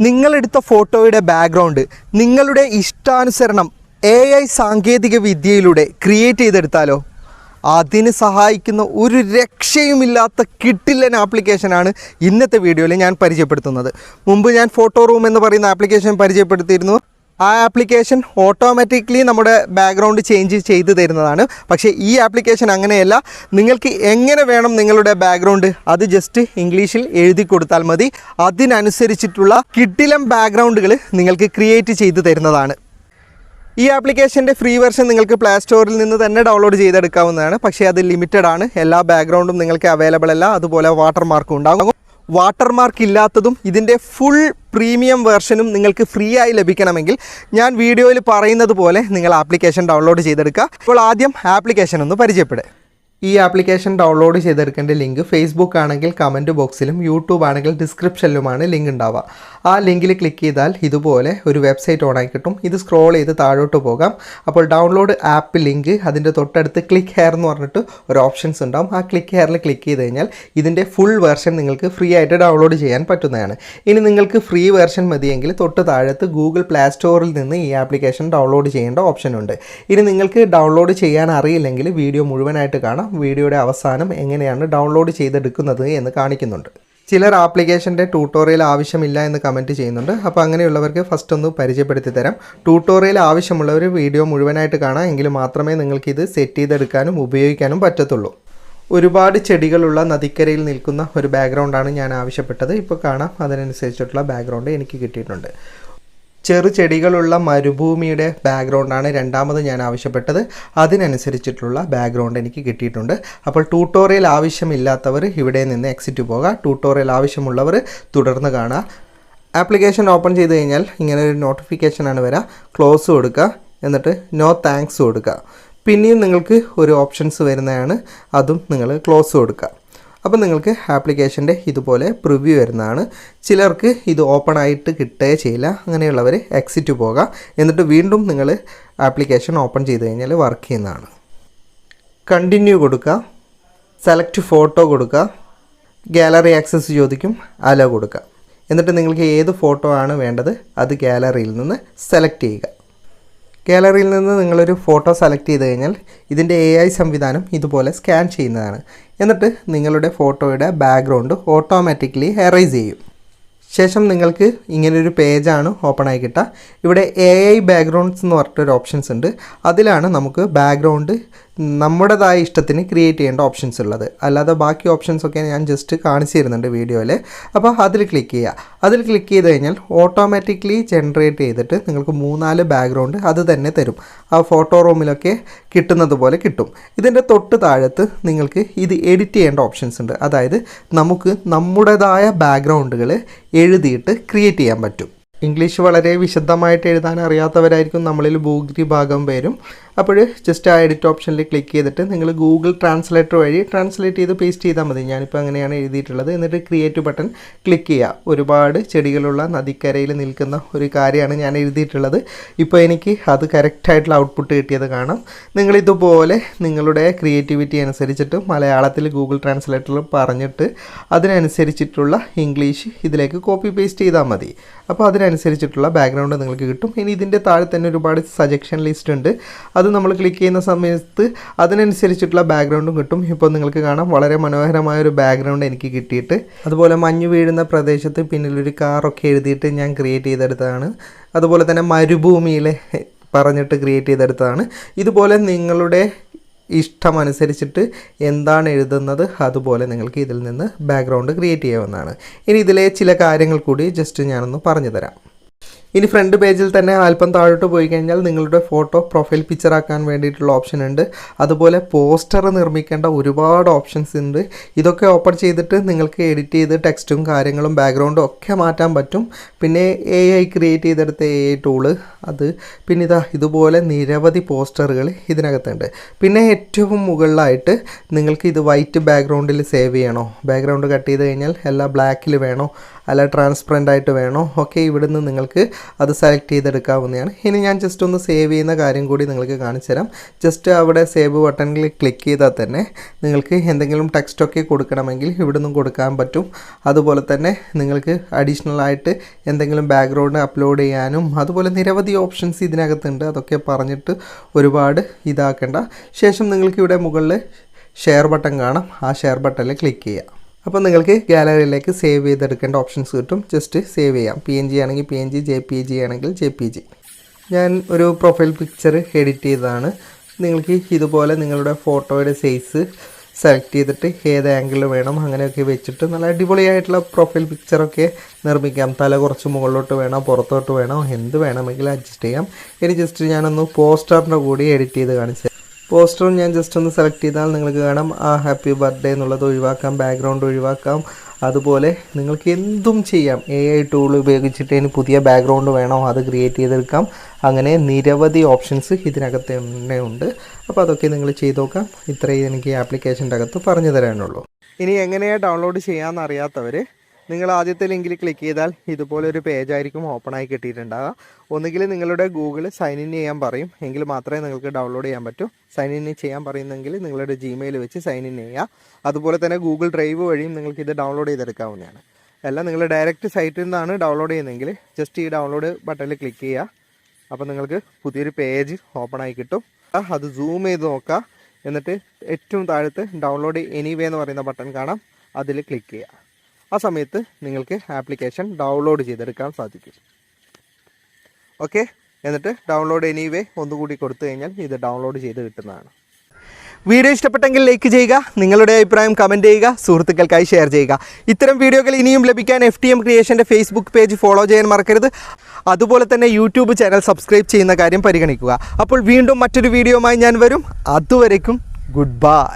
നിങ്ങളെടുത്ത ഫോട്ടോയുടെ ബാക്ക്ഗ്രൗണ്ട് നിങ്ങളുടെ ഇഷ്ടാനുസരണം എ ഐ സാങ്കേതിക വിദ്യയിലൂടെ ക്രിയേറ്റ് ചെയ്തെടുത്താലോ? അതിന് സഹായിക്കുന്ന ഒരു രക്ഷയുമില്ലാത്ത കിട്ടില്ലൻ ആപ്ലിക്കേഷനാണ് ഇന്നത്തെ വീഡിയോയിൽ ഞാൻ പരിചയപ്പെടുത്തുന്നത്. മുമ്പ് ഞാൻ ഫോട്ടോ റൂം എന്ന് പറയുന്ന ആപ്ലിക്കേഷൻ പരിചയപ്പെടുത്തിയിരുന്നു. ആ ആപ്ലിക്കേഷൻ ഓട്ടോമാറ്റിക്കലി നമ്മുടെ ബാക്ക്ഗ്രൗണ്ട് ചേഞ്ച് ചെയ്ത് തരുന്നതാണ്. പക്ഷേ ഈ ആപ്ലിക്കേഷൻ അങ്ങനെയല്ല. നിങ്ങൾക്ക് എങ്ങനെ വേണം നിങ്ങളുടെ ബാക്ക്ഗ്രൗണ്ട് അത് ജസ്റ്റ് ഇംഗ്ലീഷിൽ എഴുതി കൊടുത്താൽ മതി. അതിനനുസരിച്ചിട്ടുള്ള കിട്ടിലം ബാക്ക്ഗ്രൗണ്ടുകൾ നിങ്ങൾക്ക് ക്രിയേറ്റ് ചെയ്ത് തരുന്നതാണ്. ഈ ആപ്ലിക്കേഷന്റെ ഫ്രീ വെർഷൻ നിങ്ങൾക്ക് പ്ലേ സ്റ്റോറിൽ നിന്ന് തന്നെ ഡൗൺലോഡ് ചെയ്തെടുക്കാവുന്നതാണ്. പക്ഷേ അത് ലിമിറ്റഡ് ആണ്. എല്ലാ ബാക്ക്ഗ്രൗണ്ടും നിങ്ങൾക്ക് അവൈലബിൾ അല്ല. അതുപോലെ വാട്ടർമാർക്കും ഉണ്ടാകും വാട്ടർ മാർക്ക് ഇല്ലാത്തതും ഇതിന്റെ ഫുൾ പ്രീമിയം വേർഷനും നിങ്ങൾക്ക് ഫ്രീ ആയി ലഭിക്കണമെങ്കിൽ ഞാൻ വീഡിയോയിൽ പറയുന്നത് പോലെ നിങ്ങൾ ആപ്ലിക്കേഷൻ ഡൗൺലോഡ് ചെയ്തെടുക്കുക. അപ്പോൾ ആദ്യം ആപ്ലിക്കേഷൻ ഒന്ന് പരിചയപ്പെടുക ഈ ആപ്ലിക്കേഷൻ ഡൗൺലോഡ് ചെയ്തെടുക്കേണ്ട ലിങ്ക് ഫേസ്ബുക്ക് ആണെങ്കിൽ കമന്റ് ബോക്സിലും യൂട്യൂബ് ആണെങ്കിൽ ഡിസ്ക്രിപ്ഷനിലുമാണ് ലിങ്ക് ഉണ്ടാവുക. ആ ലിങ്കിൽ ക്ലിക്ക് ചെയ്താൽ ഇതുപോലെ ഒരു വെബ്സൈറ്റ് ഓണായി കിട്ടും. ഇത് സ്ക്രോൾ ചെയ്ത് താഴോട്ട് പോകാം. അപ്പോൾ ഡൗൺലോഡ് ആപ്പ് ലിങ്ക് അതിന്റെ തൊട്ടടുത്ത് ക്ലിക്ക് ഹെയർ എന്ന് പറഞ്ഞിട്ട് ഒരു ഓപ്ഷൻസ് ഉണ്ടാവും. ആ ക്ലിക്ക് ഹെയറിൽ ക്ലിക്ക് ചെയ്ത് കഴിഞ്ഞാൽ ഇതിന്റെ ഫുൾ വേർഷൻ നിങ്ങൾക്ക് ഫ്രീ ആയിട്ട് ഡൗൺലോഡ് ചെയ്യാൻ പറ്റുന്നതാണ്. ഇനി നിങ്ങൾക്ക് ഫ്രീ വെർഷൻ മതിയെങ്കിൽ തൊട്ട് താഴത്ത് ഗൂഗിൾ പ്ലേ സ്റ്റോറിൽ നിന്ന് ഈ ആപ്ലിക്കേഷൻ ഡൗൺലോഡ് ചെയ്യേണ്ട ഓപ്ഷൻ ഉണ്ട്. ഇനി നിങ്ങൾക്ക് ഡൗൺലോഡ് ചെയ്യാൻ അറിയില്ലെങ്കിൽ വീഡിയോ മുഴുവനായിട്ട് കാണാം. വീഡിയോയുടെ അവസാനം എങ്ങനെയാണ് ഡൗൺലോഡ് ചെയ്തെടുക്കുന്നത് എന്ന് കാണിക്കുന്നുണ്ട്. ചിലർ ആപ്ലിക്കേഷന്റെ ട്യൂട്ടോറിയൽ ആവശ്യമില്ല എന്ന് കമന്റ് ചെയ്യുന്നുണ്ട്. അപ്പോൾ അങ്ങനെയുള്ളവർക്ക് ഫസ്റ്റ് ഒന്ന് പരിചയപ്പെടുത്തി തരാം. ട്യൂട്ടോറിയൽ ആവശ്യമുള്ളവർ വീഡിയോ മുഴുവനായിട്ട് കാണാം. എങ്കിൽ മാത്രമേ നിങ്ങൾക്ക് ഇത് സെറ്റ് ചെയ്തെടുക്കാനും ഉപയോഗിക്കാനും പറ്റത്തുള്ളൂ. ഒരുപാട് ചെടികളുള്ള നദിക്കരയിൽ നിൽക്കുന്ന ഒരു ബാക്ക്ഗ്രൗണ്ടാണ് ഞാൻ ആവശ്യപ്പെട്ടത്. ഇപ്പോൾ കാണാം. അതിനനുസരിച്ചിട്ടുള്ള ബാക്ക്ഗ്രൗണ്ട് എനിക്ക് കിട്ടിയിട്ടുണ്ട്. ചെറു ചെടികളുള്ള മരുഭൂമിയുടെ ബാക്ക്ഗ്രൗണ്ടാണ് രണ്ടാമത് ഞാൻ ആവശ്യപ്പെട്ടത്. അതിനനുസരിച്ചിട്ടുള്ള ബാക്ക്ഗ്രൗണ്ട് എനിക്ക് കിട്ടിയിട്ടുണ്ട്. അപ്പോൾ ട്യൂട്ടോറിയൽ ആവശ്യമില്ലാത്തവർ ഇവിടെ നിന്ന് എക്സിറ്റ് പോകുക ട്യൂട്ടോറിയൽ ആവശ്യമുള്ളവർ തുടർന്ന് കാണുക ആപ്ലിക്കേഷൻ ഓപ്പൺ ചെയ്ത് കഴിഞ്ഞാൽ ഇങ്ങനെ ഒരു നോട്ടിഫിക്കേഷനാണ് വരിക ക്ലോസ് കൊടുക്കുക എന്നിട്ട് നോ താങ്ക്സ് കൊടുക്കുക പിന്നെയും നിങ്ങൾക്ക് ഒരു ഓപ്ഷൻസ് വരുന്നതാണ്. അതും നിങ്ങൾ ക്ലോസ് കൊടുക്കുക അപ്പോൾ നിങ്ങൾക്ക് ആപ്ലിക്കേഷന്റെ ഇതുപോലെ പ്രിവ്യൂ വരുന്നതാണ്. ചിലർക്ക് ഇത് ഓപ്പൺ ആയിട്ട് കിട്ടുകയേ ചെയ്യില്ല. അങ്ങനെയുള്ളവർ എക്സിറ്റ് പോകാം. എന്നിട്ട് വീണ്ടും നിങ്ങൾ ആപ്ലിക്കേഷൻ ഓപ്പൺ ചെയ്ത് കഴിഞ്ഞാൽ വർക്ക് ചെയ്യുന്നതാണ്. കണ്ടിന്യൂ കൊടുക്കുക. സെലക്ട് ഫോട്ടോ കൊടുക്കുക. ഗാലറി ആക്സസ് ചോദിക്കും. അലോ കൊടുക്കുക. എന്നിട്ട് നിങ്ങൾക്ക് ഏത് ഫോട്ടോ ആണ് വേണ്ടത്? അത് ഗാലറിയിൽ നിന്ന് സെലക്ട് ചെയ്യുക. ഗാലറിയിൽ നിന്ന് നിങ്ങളൊരു ഫോട്ടോ സെലക്ട് ചെയ്ത് കഴിഞ്ഞാൽ ഇതിന്റെ എ ഐ സംവിധാനം ഇതുപോലെ സ്കാൻ ചെയ്യുന്നതാണ്. എന്നിട്ട് നിങ്ങളുടെ ഫോട്ടോയുടെ ബാക്ക്ഗ്രൗണ്ട് ഓട്ടോമാറ്റിക്കലി എറൈസ് ചെയ്യും. ശേഷം നിങ്ങൾക്ക് ഇങ്ങനൊരു പേജാണ് ഓപ്പൺ ആയി കിട്ടുക. ഇവിടെ എ ഐ ബാക്ക്ഗ്രൗണ്ട്സ് എന്ന് പറഞ്ഞിട്ടൊരു ഓപ്ഷൻസ് ഉണ്ട്. അതിലാണ് നമുക്ക് ബാക്ക്ഗ്രൗണ്ട് നമ്മുടേതായ ഇഷ്ടത്തിന് ക്രിയേറ്റ് ചെയ്യേണ്ട ഓപ്ഷൻസ് ഉള്ളത്. അല്ലാതെ ബാക്കി ഓപ്ഷൻസ് ഒക്കെ ഞാൻ ജസ്റ്റ് കാണിച്ചു തരുന്നുണ്ട് വീഡിയോയിൽ അപ്പോൾ അതിൽ ക്ലിക്ക് ചെയ്യുക അതിൽ ക്ലിക്ക് ചെയ്ത് കഴിഞ്ഞാൽ ഓട്ടോമാറ്റിക്കലി ജനറേറ്റ് ചെയ്തിട്ട് നിങ്ങൾക്ക് മൂന്നാൽ ബാക്ക്ഗ്രൗണ്ട് അത് തന്നെ തരും. ആ ഫോട്ടോ റൂമിലൊക്കെ കിട്ടുന്നത് പോലെ കിട്ടും. ഇതിന്റെ തൊട്ട് താഴത്ത് നിങ്ങൾക്ക് ഇത് എഡിറ്റ് ചെയ്യേണ്ട ഓപ്ഷൻസ് ഉണ്ട്. അതായത് നമുക്ക് നമ്മുടേതായ ബാക്ക്ഗ്രൗണ്ടുകൾ എഴുതിയിട്ട് ക്രിയേറ്റ് ചെയ്യാൻ പറ്റും. ഇംഗ്ലീഷ് വളരെ വിശദമായിട്ട് എഴുതാൻ അറിയാത്തവരായിരിക്കും നമ്മളിൽ ഭൂരിഭാഗം പേരും. അപ്പോൾ ജസ്റ്റ് ആ എഡിറ്റ് ഓപ്ഷനിൽ ക്ലിക്ക് ചെയ്തിട്ട് നിങ്ങൾ ഗൂഗിൾ ട്രാൻസ്ലേറ്റർ വഴി ട്രാൻസ്ലേറ്റ് ചെയ്ത് പേസ്റ്റ് ചെയ്താൽ മതി. ഞാനിപ്പോൾ അങ്ങനെയാണ് എഴുതിയിട്ടുള്ളത്. എന്നിട്ട് ക്രിയേറ്റ് ബട്ടൺ ക്ലിക്ക് ചെയ്യുക. ഒരുപാട് ചെടികളുള്ള നദിക്കരയിൽ നിൽക്കുന്ന ഒരു കാര്യമാണ് ഞാൻ എഴുതിയിട്ടുള്ളത്. ഇപ്പോൾ എനിക്ക് അത് കറക്റ്റായിട്ടുള്ള ഔട്ട്പുട്ട് കിട്ടിയത് കാണാം. നിങ്ങളിതുപോലെ നിങ്ങളുടെ ക്രിയേറ്റിവിറ്റി അനുസരിച്ചിട്ട് മലയാളത്തിൽ ഗൂഗിൾ ട്രാൻസ്ലേറ്ററിൽ പറഞ്ഞിട്ട് അതിനനുസരിച്ചിട്ടുള്ള ഇംഗ്ലീഷ് ഇതിലേക്ക് കോപ്പി പേസ്റ്റ് ചെയ്താൽ മതി. അപ്പോൾ അതിനനുസരിച്ചിട്ടുള്ള ബാക്ക്ഗ്രൗണ്ട് നിങ്ങൾക്ക് കിട്ടും. ഇനി ഇതിന്റെ താഴെ തന്നെ ഒരുപാട് സജക്ഷൻ ലിസ്റ്റ് ഉണ്ട്. അത് നമ്മൾ ക്ലിക്ക് ചെയ്യുന്ന സമയത്ത് അതിനനുസരിച്ചിട്ടുള്ള ബാക്ക്ഗ്രൗണ്ടും കിട്ടും. ഇപ്പോൾ നിങ്ങൾക്ക് കാണാം വളരെ മനോഹരമായ ഒരു ബാക്ക്ഗ്രൗണ്ട് എനിക്ക് കിട്ടിയിട്ട്. അതുപോലെ മഞ്ഞ് വീഴുന്ന പ്രദേശത്ത് പിന്നിലൊരു കാറൊക്കെ എഴുതിയിട്ട് ഞാൻ ക്രിയേറ്റ് ചെയ്തെടുത്തതാണ്. അതുപോലെ തന്നെ മരുഭൂമിയിലെ പറഞ്ഞിട്ട് ക്രിയേറ്റ് ചെയ്തെടുത്തതാണ്. ഇതുപോലെ നിങ്ങളുടെ ഇഷ്ടമനുസരിച്ചിട്ട് എന്താണ് എഴുതുന്നത് അതുപോലെ നിങ്ങൾക്ക് ഇതിൽ നിന്ന് ബാക്ക്ഗ്രൗണ്ട് ക്രിയേറ്റ് ചെയ്യാവുന്നതാണ്. ഇനി ഇതിലെ ചില കാര്യങ്ങൾ കൂടി ജസ്റ്റ് ഞാനൊന്ന് പറഞ്ഞു തരാം. ഇനി ഫ്രണ്ട് പേജിൽ തന്നെ അല്പം താഴോട്ട് പോയി കഴിഞ്ഞാൽ നിങ്ങളുടെ ഫോട്ടോ പ്രൊഫൈൽ പിക്ചർ ആക്കാൻ വേണ്ടിയിട്ടുള്ള ഓപ്ഷൻ ഉണ്ട്. അതുപോലെ പോസ്റ്റർ നിർമ്മിക്കേണ്ട ഒരുപാട് ഓപ്ഷൻസ് ഉണ്ട്. ഇതൊക്കെ ഓപ്പൺ ചെയ്തിട്ട് നിങ്ങൾക്ക് എഡിറ്റ് ചെയ്ത് ടെക്സ്റ്റും കാര്യങ്ങളും ബാക്ക്ഗ്രൗണ്ടും ഒക്കെ മാറ്റാൻ പറ്റും. പിന്നെ എ ഐ ക്രിയേറ്റ് ചെയ്തെടുത്ത എ ഐ ടൂൾ അത് പിന്നെ ഇതാ ഇതുപോലെ നിരവധി പോസ്റ്ററുകൾ ഇതിനകത്തുണ്ട്. പിന്നെ ഏറ്റവും മുകളിലായിട്ട് നിങ്ങൾക്ക് ഇത് വൈറ്റ് ബാക്ക്ഗ്രൗണ്ടിൽ സേവ് ചെയ്യണോ? ബാക്ക്ഗ്രൗണ്ട് കട്ട് ചെയ്ത് കഴിഞ്ഞാൽ എല്ലാ ബ്ലാക്കിൽ വേണോ? അല്ല ട്രാൻസ്പെറന്റ് ആയിട്ട് വേണോ? ഒക്കെ ഇവിടുന്ന് നിങ്ങൾക്ക് അത് സെലക്ട് ചെയ്തെടുക്കാവുന്നതാണ്. ഇനി ഞാൻ ജസ്റ്റ് ഒന്ന് സേവ് ചെയ്യുന്ന കാര്യം കൂടി നിങ്ങൾക്ക് കാണിച്ചു തരാം. ജസ്റ്റ് അവിടെ സേവ് ബട്ടണിൽ ക്ലിക്ക് ചെയ്താൽ തന്നെ നിങ്ങൾക്ക് എന്തെങ്കിലും ടെക്സ്റ്റൊക്കെ കൊടുക്കണമെങ്കിൽ ഇവിടെ നിന്നും കൊടുക്കാൻ പറ്റും. അതുപോലെ തന്നെ നിങ്ങൾക്ക് അഡീഷണൽ ആയിട്ട് എന്തെങ്കിലും ബാക്ക്ഗ്രൗണ്ട് അപ്ലോഡ് ചെയ്യാനും അതുപോലെ നിരവധി ഓപ്ഷൻസ് ഇതിനകത്തുണ്ട്. അതൊക്കെ പറഞ്ഞിട്ട് ഒരുപാട് ഇതാക്കേണ്ട. ശേഷം നിങ്ങൾക്ക് ഇവിടെ മുകളിൽ ഷെയർ ബട്ടൺ കാണാം. ആ ഷെയർ ബട്ടണിൽ ക്ലിക്ക് ചെയ്യാം. അപ്പോൾ നിങ്ങൾക്ക് ഗാലറിയിലേക്ക് സേവ് ചെയ്തെടുക്കേണ്ട ഓപ്ഷൻസ് കിട്ടും. ജസ്റ്റ് സേവ് ചെയ്യാം. പി എൻ ജി ആണെങ്കിൽ P N G J P G ആണെങ്കിൽ ജെ പി ജി ഞാൻ ഒരു പ്രൊഫൈൽ പിക്ചർ എഡിറ്റ് ചെയ്തതാണ്. നിങ്ങൾക്ക് ഇതുപോലെ നിങ്ങളുടെ ഫോട്ടോയുടെ സൈസ് സെലക്ട് ചെയ്തിട്ട് ഏത് ആംഗിൾ വേണം അങ്ങനെയൊക്കെ വെച്ചിട്ട് നല്ല അടിപൊളിയായിട്ടുള്ള പ്രൊഫൈൽ പിക്ചറൊക്കെ നിർമ്മിക്കാം. തല കുറച്ച് മുകളിലോട്ട് വേണം പുറത്തോട്ട് വേണം എന്ത് വേണമെങ്കിലും അഡ്ജസ്റ്റ് ചെയ്യാം. ഇനി ജസ്റ്റ് ഞാനൊന്ന് പോസ്റ്ററിന്റെ കൂടി എഡിറ്റ് ചെയ്ത് കാണിച്ചു പോസ്റ്ററും ഞാൻ ജസ്റ്റ് ഒന്ന് സെലക്ട് ചെയ്താൽ നിങ്ങൾക്ക് കാണാം. ആ ഹാപ്പി ബർത്ത്ഡേ എന്നുള്ളത് ഒഴിവാക്കാം ബാക്ക്ഗ്രൗണ്ട് ഒഴിവാക്കാം. അതുപോലെ നിങ്ങൾക്ക് എന്തും ചെയ്യാം. എ ഐ ടൂൾ ഉപയോഗിച്ചിട്ട് ഇനി പുതിയ ബാക്ക്ഗ്രൗണ്ട് വേണോ അത് ക്രിയേറ്റ് ചെയ്തെടുക്കാം. അങ്ങനെ നിരവധി ഓപ്ഷൻസ് ഇതിനകത്ത് തന്നെ ഉണ്ട്. അപ്പോൾ അതൊക്കെ നിങ്ങൾ ചെയ്ത് നോക്കാം. ഇത്രയും എനിക്ക് ആപ്ലിക്കേഷന്റെ അകത്ത് പറഞ്ഞു തരാനുള്ളൂ. ഇനി എങ്ങനെയാണ് ഡൗൺലോഡ് ചെയ്യാമെന്ന് അറിയാത്തവർ നിങ്ങൾ ആദ്യത്തെ ലിങ്കിൽ ക്ലിക്ക് ചെയ്താൽ ഇതുപോലെ ഒരു പേജ് ആയിരിക്കും ഓപ്പൺ ആയി കിട്ടിയിട്ടുണ്ടാകുക ഒന്നുകിൽ നിങ്ങളുടെ ഗൂഗിൾ സൈൻ ഇൻ ചെയ്യാൻ പറയും. എങ്കിൽ മാത്രമേ നിങ്ങൾക്ക് ഡൗൺലോഡ് ചെയ്യാൻ പറ്റൂ. സൈൻ ഇൻ ചെയ്യാൻ പറയുന്നെങ്കിൽ നിങ്ങളുടെ ജിമെയിൽ വെച്ച് സൈൻ ഇൻ ചെയ്യുക. അതുപോലെ തന്നെ ഗൂഗിൾ ഡ്രൈവ് വഴിയും നിങ്ങൾക്ക് ഇത് ഡൗൺലോഡ് ചെയ്തെടുക്കാവുന്നതാണ്. അല്ല നിങ്ങൾ ഡയറക്റ്റ് സൈറ്റിൽ നിന്നാണ് ഡൗൺലോഡ് ചെയ്യുന്നതെങ്കിൽ ജസ്റ്റ് ഈ ഡൗൺലോഡ് ബട്ടണിൽ ക്ലിക്ക് ചെയ്യുക. അപ്പോൾ നിങ്ങൾക്ക് പുതിയൊരു പേജ് ഓപ്പൺ ആയി കിട്ടും. അത് സൂം ചെയ്ത് നോക്കുക. എന്നിട്ട് ഏറ്റവും താഴത്ത് ഡൗൺലോഡ് എനിവേ എന്ന് പറയുന്ന ബട്ടൺ കാണാം. അതിൽ ക്ലിക്ക് ചെയ്യുക. ആ സമയത്ത് നിങ്ങൾക്ക് ആപ്ലിക്കേഷൻ ഡൗൺലോഡ് ചെയ്തെടുക്കാൻ സാധിക്കും. ഓക്കെ? എന്നിട്ട് ഡൗൺലോഡ് എനിവേ ഒന്നുകൂടി കൊടുത്തു കഴിഞ്ഞാൽ ഇത് ഡൗൺലോഡ് ചെയ്ത് കിട്ടുന്നതാണ്. വീഡിയോ ഇഷ്ടപ്പെട്ടെങ്കിൽ ലൈക്ക് ചെയ്യുക നിങ്ങളുടെ അഭിപ്രായം കമന്റ് ചെയ്യുക സുഹൃത്തുക്കൾക്കായി ഷെയർ ചെയ്യുക. ഇത്തരം വീഡിയോകൾ ഇനിയും ലഭിക്കാൻ എഫ് ടി എം ക്രിയേഷന്റെ ഫേസ്ബുക്ക് പേജ് ഫോളോ ചെയ്യാൻ മറക്കരുത്. അതുപോലെ തന്നെ യൂട്യൂബ് ചാനൽ സബ്സ്ക്രൈബ് ചെയ്യുന്ന കാര്യം പരിഗണിക്കുക. അപ്പോൾ വീണ്ടും മറ്റൊരു വീഡിയോയുമായി ഞാൻ വരും. അതുവരേക്കും ഗുഡ് ബൈ